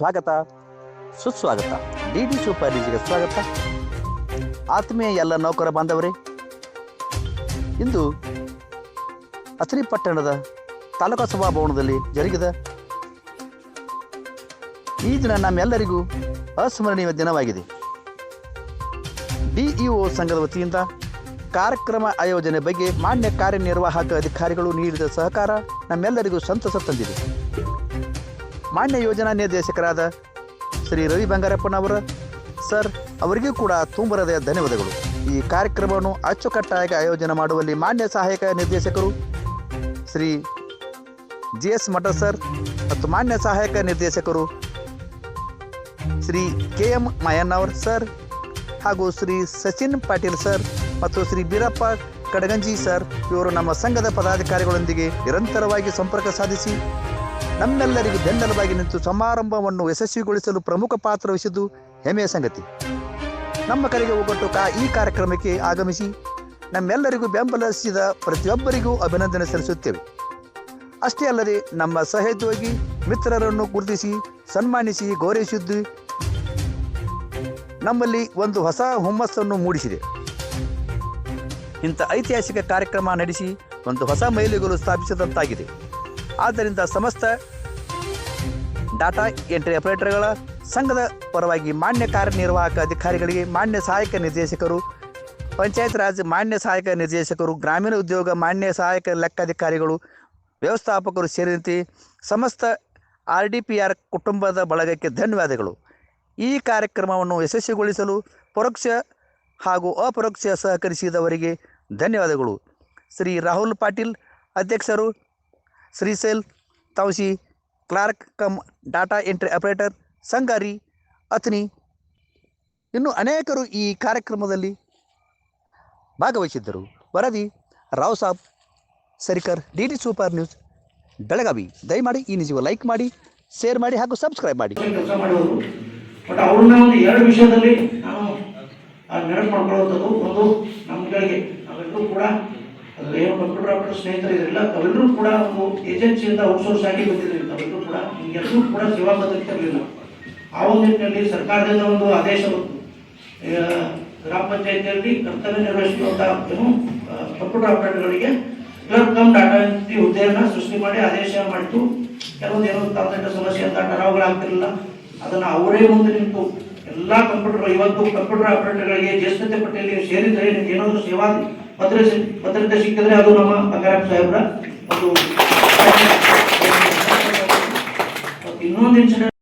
ಸ್ವಾಗತ. ಸುಸ್ವಾಗತ. D D super ನ್ಯೂಸ್ಗೆ ಸ್ವಾಗತ. ಆತ್ಮೀಯ ಎಲ್ಲ ನೌಕರ ಬಾಂಧವರೇ, ಇಂದು ಅಸರಿ ಪಟ್ಟಣದ ತಾಲೂಕಾ ಸಭಾಭವನದಲ್ಲಿ ಜರುಗಿದ ಈ ದಿನ ನಮ್ಮೆಲ್ಲರಿಗೂ ಅಸ್ಮರಣೀಯ ದಿನವಾಗಿದೆ. ಡಿಇಒ ಸಂಘದ ವತಿಯಿಂದ ಕಾರ್ಯಕ್ರಮ ಆಯೋಜನೆ ಬಗ್ಗೆ ಮಾನ್ಯ ಕಾರ್ಯನಿರ್ವಾಹಕ ಅಧಿಕಾರಿಗಳು ನೀಡಿದ ಸಹಕಾರ ನಮ್ಮೆಲ್ಲರಿಗೂ ಸಂತಸ ತಂದಿದೆ. ಮಾನ್ಯ ಯೋಜನಾ ನಿರ್ದೇಶಕರಾದ ಶ್ರೀ ರವಿ ಬಂಗಾರಪ್ಪನವರ, ಸರ್, ಅವರಿಗೂ ಕೂಡ ತುಂಬರದೇ ಧನ್ಯವಾದಗಳು. ಈ ಕಾರ್ಯಕ್ರಮವನ್ನು ಅಚ್ಚುಕಟ್ಟಾಗಿ ಆಯೋಜನೆ ಮಾಡುವಲ್ಲಿ ಮಾನ್ಯ ಸಹಾಯಕ ನಿರ್ದೇಶಕರು Shri G S Math sir ಮತ್ತು ಮಾನ್ಯ ಸಹಾಯಕ ನಿರ್ದೇಶಕರು Shri K M Mayannavar sir ಹಾಗೂ ಶ್ರೀ ಸಚಿನ್ ಪಾಟೀಲ್ ಸರ್ ಮತ್ತು ಶ್ರೀ ಬೀರಪ್ಪ ಕಡಗಂಜಿ ಸರ್, ಇವರು ನಮ್ಮ ಸಂಘದ ಪದಾಧಿಕಾರಿಗಳೊಂದಿಗೆ ನಿರಂತರವಾಗಿ ಸಂಪರ್ಕ ಸಾಧಿಸಿ ನಮ್ಮೆಲ್ಲರಿಗೂ ಬೆನ್ನೆಲುಬಾಗಿ ನಿಂತು ಸಮಾರಂಭವನ್ನು ಯಶಸ್ವಿಗೊಳಿಸಲು ಪ್ರಮುಖ ಪಾತ್ರ ವಹಿಸಿದ್ದು ಹೆಮ್ಮೆಯ ಸಂಗತಿ. ನಮ್ಮ ಕರೆಗೆ ಒಗ್ಗಟ್ಟು ಕಾ ಈ ಕಾರ್ಯಕ್ರಮಕ್ಕೆ ಆಗಮಿಸಿ ನಮ್ಮೆಲ್ಲರಿಗೂ ಬೆಂಬಲಿಸಿದ ಪ್ರತಿಯೊಬ್ಬರಿಗೂ ಅಭಿನಂದನೆ ಸಲ್ಲಿಸುತ್ತೇವೆ. ಅಷ್ಟೇ ಅಲ್ಲದೆ ನಮ್ಮ ಸಹೋದ್ಯೋಗಿ ಮಿತ್ರರನ್ನು ಗುರುತಿಸಿ ಸನ್ಮಾನಿಸಿ ಗೌರವಿಸಿದ್ದು ನಮ್ಮಲ್ಲಿ ಒಂದು ಹೊಸ ಹುಮ್ಮಸ್ಸನ್ನು ಮೂಡಿಸಿದೆ. ಇಂಥ ಐತಿಹಾಸಿಕ ಕಾರ್ಯಕ್ರಮ ನಡೆಸಿ ಒಂದು ಹೊಸ ಮೈಲಿಗಲ್ಲು ಸ್ಥಾಪಿಸಿದಂತಾಗಿದೆ. ಆದ್ದರಿಂದ ಸಮಸ್ತ ಡಾಟಾ ಎಂಟ್ರಿ ಆಪರೇಟರ್ಗಳ ಸಂಘದ ಪರವಾಗಿ ಮಾನ್ಯ ಕಾರ್ಯನಿರ್ವಾಹಕ ಅಧಿಕಾರಿಗಳಿಗೆ ಮಾನ್ಯ ಸಹಾಯಕ ನಿರ್ದೇಶಕರು, ಪಂಚಾಯತ್ ರಾಜ್ ಮಾನ್ಯ ಸಹಾಯಕ ನಿರ್ದೇಶಕರು, ಗ್ರಾಮೀಣ ಉದ್ಯೋಗ ಮಾನ್ಯ ಸಹಾಯಕ ಲೆಕ್ಕಾಧಿಕಾರಿಗಳು, ವ್ಯವಸ್ಥಾಪಕರು ಸೇರಿದಂತೆ ಸಮಸ್ತ ಆರ್ ಡಿ ಪಿ ಆರ್ ಕುಟುಂಬದ ಬಳಗಕ್ಕೆ ಧನ್ಯವಾದಗಳು. ಈ ಕಾರ್ಯಕ್ರಮವನ್ನು ಯಶಸ್ವಿಗೊಳಿಸಲು ಪರೋಕ್ಷ ಹಾಗೂ ಅಪರೋಕ್ಷ ಸಹಕರಿಸಿದವರಿಗೆ ಧನ್ಯವಾದಗಳು. ಶ್ರೀ ರಾಹುಲ್ ಪಾಟೀಲ್ ಅಧ್ಯಕ್ಷರು Shrishail Tausi clerk, come, data entry operator, Sangari Athni ಇನ್ನು ಅನೇಕರು ಈ ಕಾರ್ಯಕ್ರಮದಲ್ಲಿ ಭಾಗವಹಿಸಿದ್ದರು. ವರದಿ, Rao Saab, Sarikar, D D super news, Belagavi. ದಯಮಾಡಿ ಈ ನಿಜವು ಲೈಕ್ ಮಾಡಿ, ಶೇರ್ ಮಾಡಿ ಹಾಗೂ ಸಬ್ಸ್ಕ್ರೈಬ್ ಮಾಡಿ. ಒಂದು ಎರಡು ವಿಷಯದಲ್ಲಿ ಆ, ನೆನಪು ಮಾಡ್ಕೊಳ್ಳುವಂಥದ್ದು ಒಂದು ಕೂಡ ಏನು ಕಂಪ್ಯೂಟರ್ ಡಾಕ್ಟರ್ ಸ್ನೇಹಿತರು ಇದೆಲ್ಲ ತಾವೆಲ್ಲರೂ ಕೂಡ ಒಂದು ಏಜೆನ್ಸಿಯಿಂದ ಔಟ್ಸೋರ್ಸ್ ಆಗಿ ಬಂದಿದ್ರಿ ತಾವೆಲ್ಲರೂ ಕೂಡ ಎಲ್ಲರೂ ಕೂಡ ಸೇವಾ ಪದ್ಧತಿ ಇರಲಿಲ್ಲ ಆ ಒಂದು ನಿಟ್ಟಿನಲ್ಲಿ ಸರ್ಕಾರದಿಂದ ಒಂದು ಆದೇಶ ಬಂತು. ಗ್ರಾಮ ಪಂಚಾಯತಿಯಲ್ಲಿ ಕರ್ತವ್ಯ ನಿರ್ವಹಿಸುವಂತಹ ಏನು ಕಂಪ್ಯೂಟರ್ ಆಪರೇಟರ್ಗಳಿಗೆ ಕ್ಲರ್ಕ್ ಕಮ್ ಡಾಟಾ ಎಂಟ್ರಿ ಹುದ್ದೆಯನ್ನ ಸೃಷ್ಟಿ ಮಾಡಿ ಆದೇಶ ಮಾಡಿತು. ಕೆಲವೊಂದು ಏನೋ ತಾಂತ್ರಿಕ ಸಮಸ್ಯೆ ಅಂತ ಟರಾವುಗಳಾಗ್ತಿರಲಿಲ್ಲ ಅದನ್ನು ಅವರೇ ಮುಂದೆ ನಿಂತು ಎಲ್ಲ ಕಂಪ್ಯೂಟರ್ ಇವತ್ತು ಕಂಪ್ಯೂಟರ್ ಆಪರೇಟರ್ಗಳಿಗೆ ಜ್ಯೇಷ್ಠತೆ ಪಟ್ಟಿಯಲ್ಲಿ ಸೇರಿದ್ರೆ ಏನಾದರೂ ಸೇವಾ ಭದ್ರತೆ ಪತ್ರಿಕೆ ಸಿಕ್ಕಿದ್ರೆ ಅದು ನಮ್ಮ ಬಂಗಾರಪ್ಪ ಸಾಹೇಬ್ರ ಒಂದು ಇನ್ನೊಂದು ಇನ್ಸಿಡೆಂಟ್